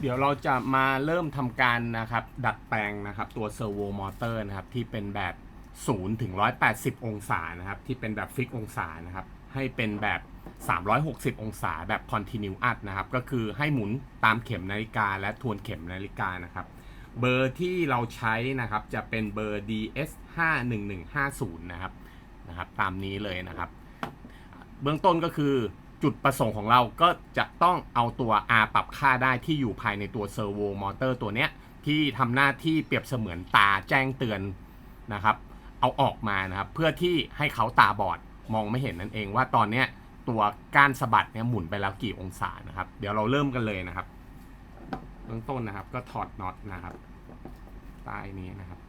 เดี๋ยวเราจะมาเริ่มทำการนะครับดัดแปลงนะครับตัวเซอร์โวมอเตอร์นะครับที่เป็นแบบ 0 ถึง 180 องศานะครับที่เป็นแบบฟิกองศานะครับให้เป็นแบบ 360 องศาแบบ continuous นะครับก็คือให้หมุนตามเข็มนาฬิกาและทวนเข็มนาฬิกานะครับเบอร์ที่เราใช้นะครับจะเป็นเบอร์ DS 51150 นะครับนะครับตามนี้เลยนะครับ เบื้องต้นก็คือ จุดประสงค์ของเราก็จะต้องเอาตัว R ปรับค่าได้ที่อยู่ภายในตัวเซอร์โวมอเตอร์ตัวเนี้ยที่ทำหน้าที่เปรียบเสมือนตาแจ้งเตือนนะครับ เอาออกมานะครับเพื่อที่ให้เขาตาบอดมองไม่เห็นนั่นเองว่าตอนเนี้ยตัวก้านสะบัดเนี่ยหมุนไปแล้วกี่องศานะครับ เดี๋ยวเราเริ่มกันเลยนะครับเบื้องต้นนะครับก็ถอดน็อตนะครับใต้นี้นะครับ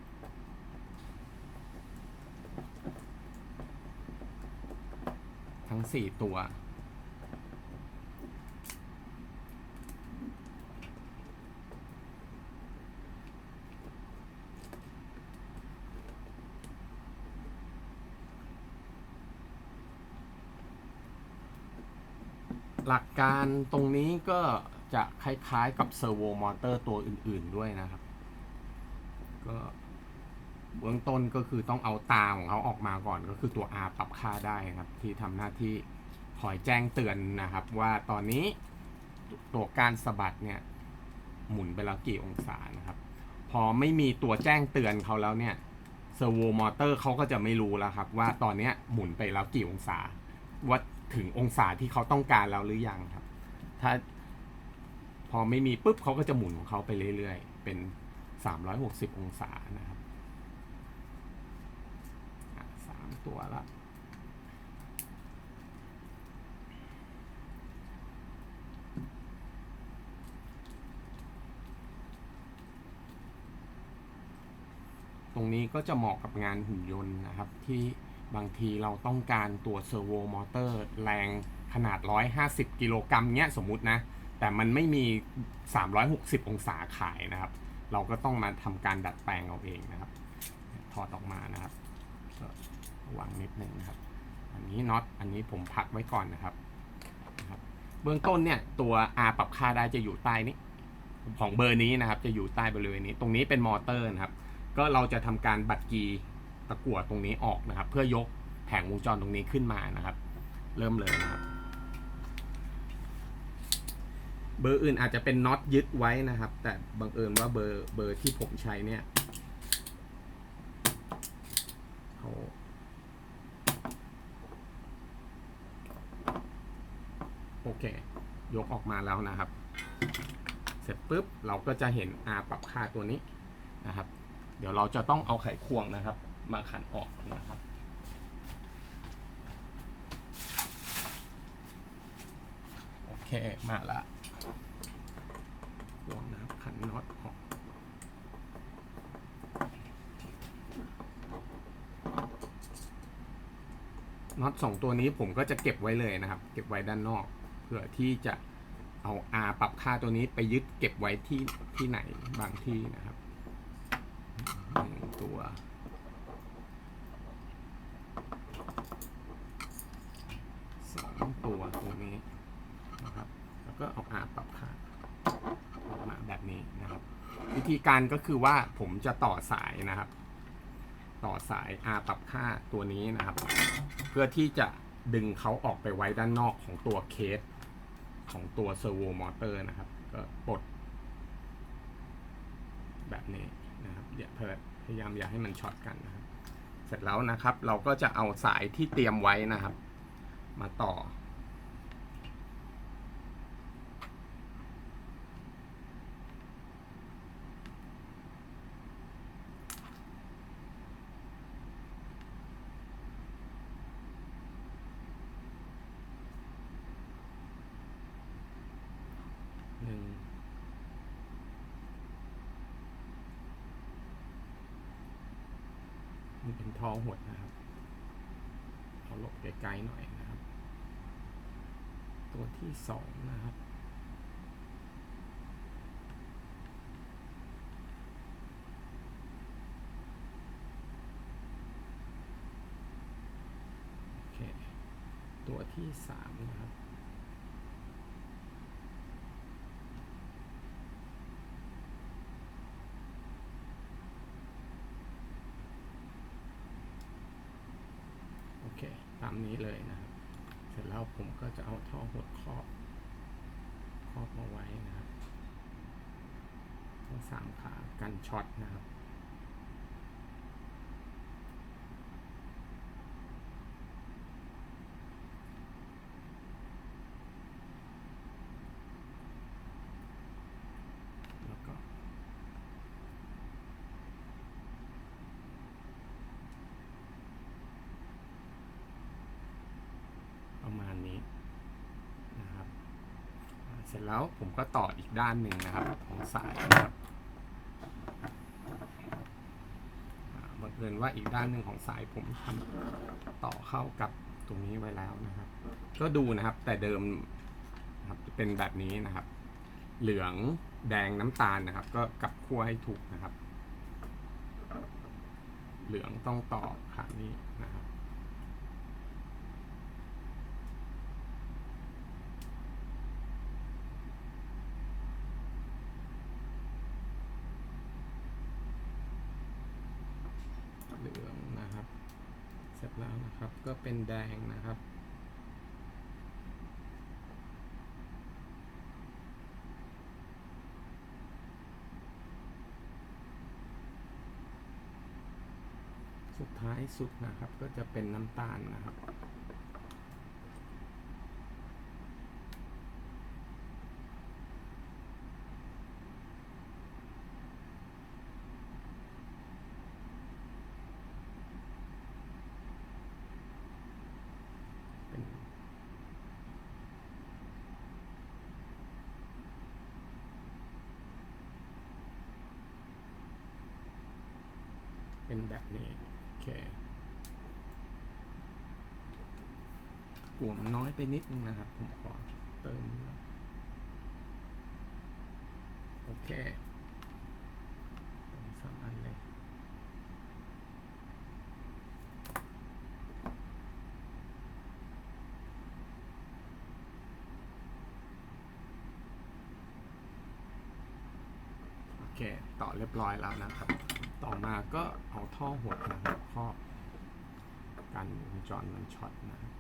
ทั้ง 4 ตัว การตรงนี้ก็จะคล้ายๆกับเซอร์โวมอเตอร์ตัวอื่นๆด้วยนะครับ ก็เบื้องต้นก็คือต้องเอาตาของเขาออกมาก่อนก็คือตัว R ปรับค่าได้ครับ ที่ทำหน้าที่คอยแจ้งเตือนนะครับ ว่าตอนนี้ตัวการสะบัดเนี่ยหมุนไปแล้วกี่องศานะครับ พอไม่มีตัวแจ้งเตือนเขาแล้วเนี่ยเซอร์โวมอเตอร์เขาก็จะไม่รู้แล้วครับ ว่าตอนนี้หมุนไปแล้วกี่องศาว่า ถึงองศาที่เขาต้องการแล้วหรือยังครับ ถ้าพอไม่มีปุ๊บเขาก็จะหมุนของเขาไปเรื่อยๆ เป็น 360 องศานะครับสามตัวละตรงนี้ก็จะเหมาะกับงานหุ่นยนต์นะครับที่ บางทีเราต้องการตัวเซอร์โวมอเตอร์แรงขนาด 150 กิโลกรัมเนี้ยสมมุตินะ แต่มันไม่มี 360 องศาขายนะครับ เราก็ต้องมาทำการดัดแปลงเอาเองนะครับ ถอดออกมานะครับวังนิดนึงนะครับ อันนี้น็อต อันนี้ผมพักไว้ก่อนนะครับนะครับ เบื้องต้นเนี่ยตัว R ปรับค่าได้จะอยู่ใต้นี้ ของเบอร์นี้นะครับ จะอยู่ใต้บริเวณนี้ ตรงนี้เป็นมอเตอร์นะครับ ก็เราจะทำการบัดกี ตะกั่วตรงนี้ออกนะครับ เพื่อยกแผงวงจรตรงนี้ขึ้นมานะครับ เริ่มเลยนะครับ เบอร์อื่นอาจจะเป็นน็อตยึดไว้นะครับ แต่บังเอิญว่าเบอร์เบอร์ที่ผมใช้เนี่ยเขาโอเค ยกออกมาแล้วนะครับ เสร็จปุ๊บเราก็จะเห็น R ปรับค่าตัวนี้นะครับ เดี๋ยวเราจะต้องเอาไขควงนะครับ มาขันออกนะครับ โอเค มาละควงนะครับขันน็อตออกน็อตสองตัวนี้ผมก็จะเก็บไว้เลยนะครับ เก็บไว้ด้านนอก เพื่อที่จะเอา R ปรับค่าตัวนี้ไปยึดเก็บไว้ที่ที่ไหนบางที่นะครับหนึ่งตัว สองตัวตรงนี้นะครับ แล้ว ก็เอาอาปรับค่าออกมาแบบนี้นะครับ วิธีการก็คือว่าผมจะต่อสายนะครับ ต่อสายอาปรับค่าตัวนี้นะครับ เพื่อที่จะดึงเขาออกไปไว้ด้านนอกของตัวเคสของตัวเซอร์โวมอเตอร์นะครับ ก็ปลดแบบนี้นะครับอย่าพยายามอย่าให้มันช็อตกันนะครับ เสร็จแล้วนะครับ เราก็จะเอาสายที่เตรียมไว้นะครับ มาต่อ หนึ่ง เป็นท้องหดนะครับเอาหลบไกลๆหน่อยนะครับ ตัวที่สองนะครับโอเคตัวที่สามนะครับาม นี้เลยนะเสร็จแล้วผมก็จะเอาท่อหดครอบครอบมาไว้นะครับทั้งสามขากันช็อตนะครับ แล้วก็ ประมาณนี้นะครับอ่า เสร็จแล้วผมก็ต่ออีกด้านหนึ่งนะครับของสายนะครับบังเอิญว่าอีกด้านหนึ่งของสายผมทำต่อเข้ากับตรงนี้ไว้แล้วนะครับ ก็ดูนะครับแต่เดิมครับเป็นแบบนี้นะครับ เหลืองแดงน้ำตาลนะครับ ก็กลับขั้วให้ถูกนะครับ เหลืองต้องต่อขานี้นะครับ เหลืองนะครับ เสร็จแล้วนะครับ ก็เป็นแดงนะครับ สุดท้ายสุดนะครับก็จะเป็นน้ำตาลนะครับ เป็น เป็นแบบนี้โอเคกลุ่มน้อยไปนิดนึงนะครับ ผมขอเติมโอเคสองอันเลยโอเค ต่อเรียบร้อยแล้วนะครับ ต่อมาก็เอาท่อหดนะครับครอบกันวงจรมันช็อตนะครับ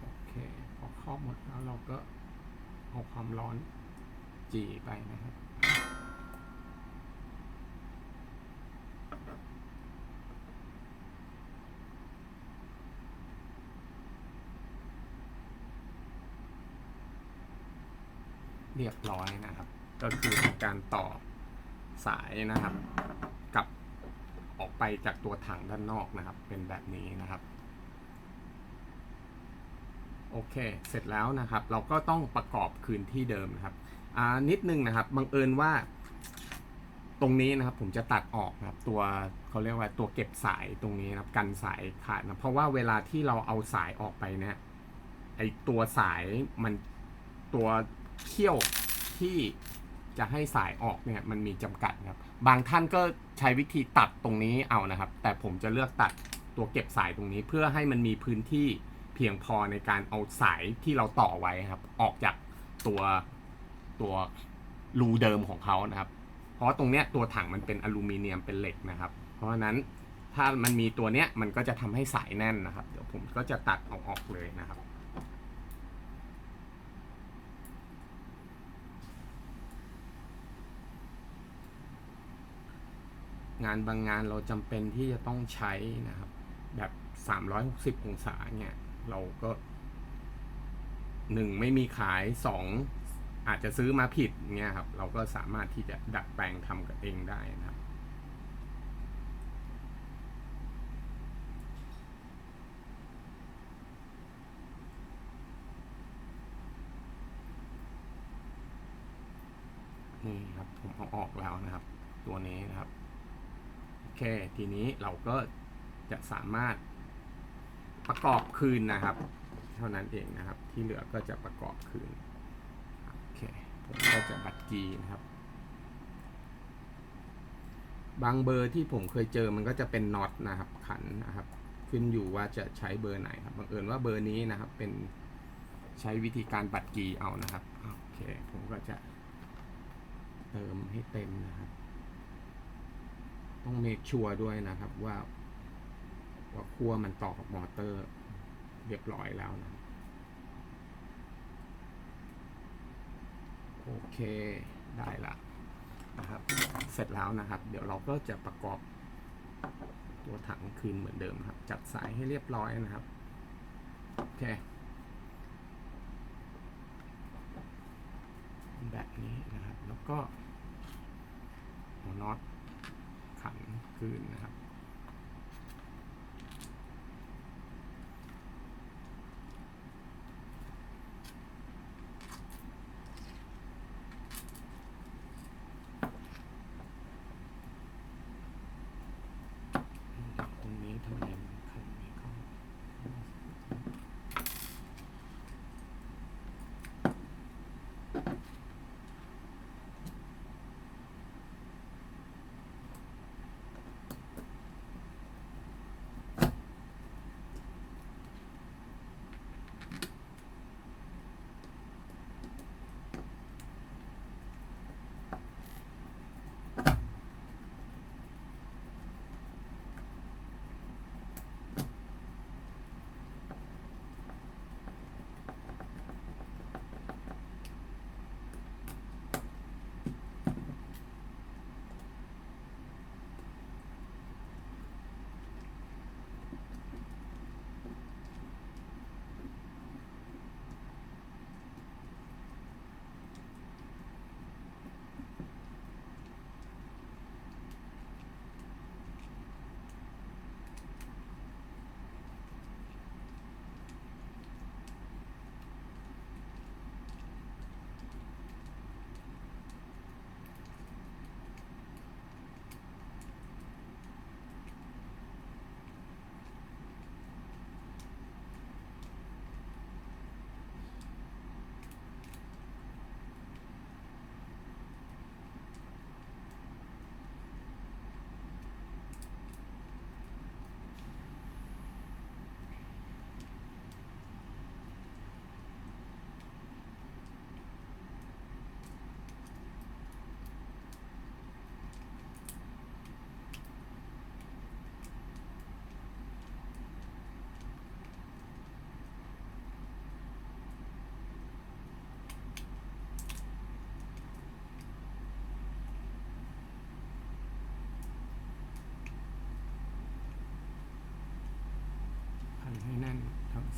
โอเคพ อบหมดแล้วเราก็เอาความร้อนจีไปนะครับเรียบร้อยนะครับ ก็คือการต่อสายนะครับ กับออกไปจากตัวถังด้านนอกนะครับ เป็นแบบนี้นะครับ โอเค เสร็จแล้วนะครับ เราก็ต้องประกอบคืนที่เดิมนะครับอ่านิดนึงนะครับ บังเอิญว่า ตรงนี้นะครับผมจะตัดออกนะครับ ตัวเขาเรียกว่าตัวเก็บสายตรงนี้นะครับ กันสายขาดนะ เพราะว่าเวลาที่เราเอาสายออกไปเนี่ย ไอตัวสายมันตัวเขี้ยวที่จะให้สายออกเนี่ยมันมีจำกัดครับ บางท่านก็ใช้วิธีตัดตรงนี้เอานะครับ แต่ผมจะเลือกตัดตัวเก็บสายตรงนี้เพื่อให้มันมีพื้นที่ เพียงพอในการเอาสายที่เราต่อไว้ครับ ออกจากตัวตัวรูเดิมของเขานะครับ เพราะตรงเนี้ยตัวถังมันเป็นอลูมิเนียมเป็นเหล็กนะครับ เพราะฉะนั้นถ้ามันมีตัวเนี้ยมันก็จะทำให้สายแน่นนะครับ เดี๋ยวผมก็จะตัดเอาออกเลยนะครับ งานบางงานเราจำเป็นที่จะต้องใช้นะครับ แบบ 360 องศาเนี่ย เราก็หนึ่งไม่มีขายสองอาจจะซื้อมาผิดเนี่ยครับ เราก็สามารถที่จะดัดแปลงทำกับเองได้นะครับ นี่ครับ ผมเอาออกแล้วนะครับ ตัวนี้นะครับ โอเค ทีนี้เราก็จะสามารถ ประกอบคืนนะครับ เท่านั้นเองนะครับ ที่เหลือก็จะประกอบคืนโอเคผมก็จะบัตรกีนะครับ บางเบอร์ที่ผมเคยเจอมันก็จะเป็นน็อตนะครับ ขันนะครับ ขึ้นอยู่ว่าจะใช้เบอร์ไหนครับบังเอิญว่าเบอร์นี้นะครับเป็นใช้วิธีการบัตรกีเอานะครับโอเคผมก็จะเติมให้เต็มนะครับ ต้องเมคชัวร์ด้วยนะครับว่า ว่าขั้วมันต่อกับมอเตอร์เรียบร้อยแล้วนะโอเคได้ละนะครับ เสร็จแล้วนะครับ เดี๋ยวเราก็จะประกอบตัวถังคืนเหมือนเดิมครับ จัดสายให้เรียบร้อยนะครับ โอเค แบบนี้นะครับ แล้วก็หัวน็อตขันคืนนะครับ ต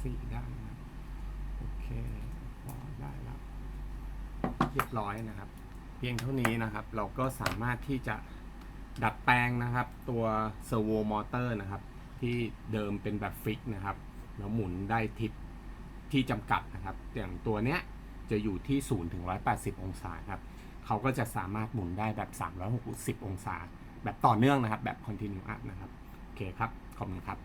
สี่ด้านนะครับโอเคพอได้แล้วเรียบร้อยนะครับ เพียงเท่านี้นะครับ เราก็สามารถที่จะดัดแปลงนะครับ ตัวเซอร์โวมอเตอร์นะครับ ที่เดิมเป็นแบบฟิกนะครับแล้วหมุนได้ทิศที่จำกัดนะครับอย่างตัวเนี้ยจะอยู่ที่0ถึง180 องศาครับเขาก็จะสามารถหมุนได้แบบ 360 องศา แบบต่อเนื่องนะครับ แบบ continuous นะครับ โอเคครับ ขอบคุณครับ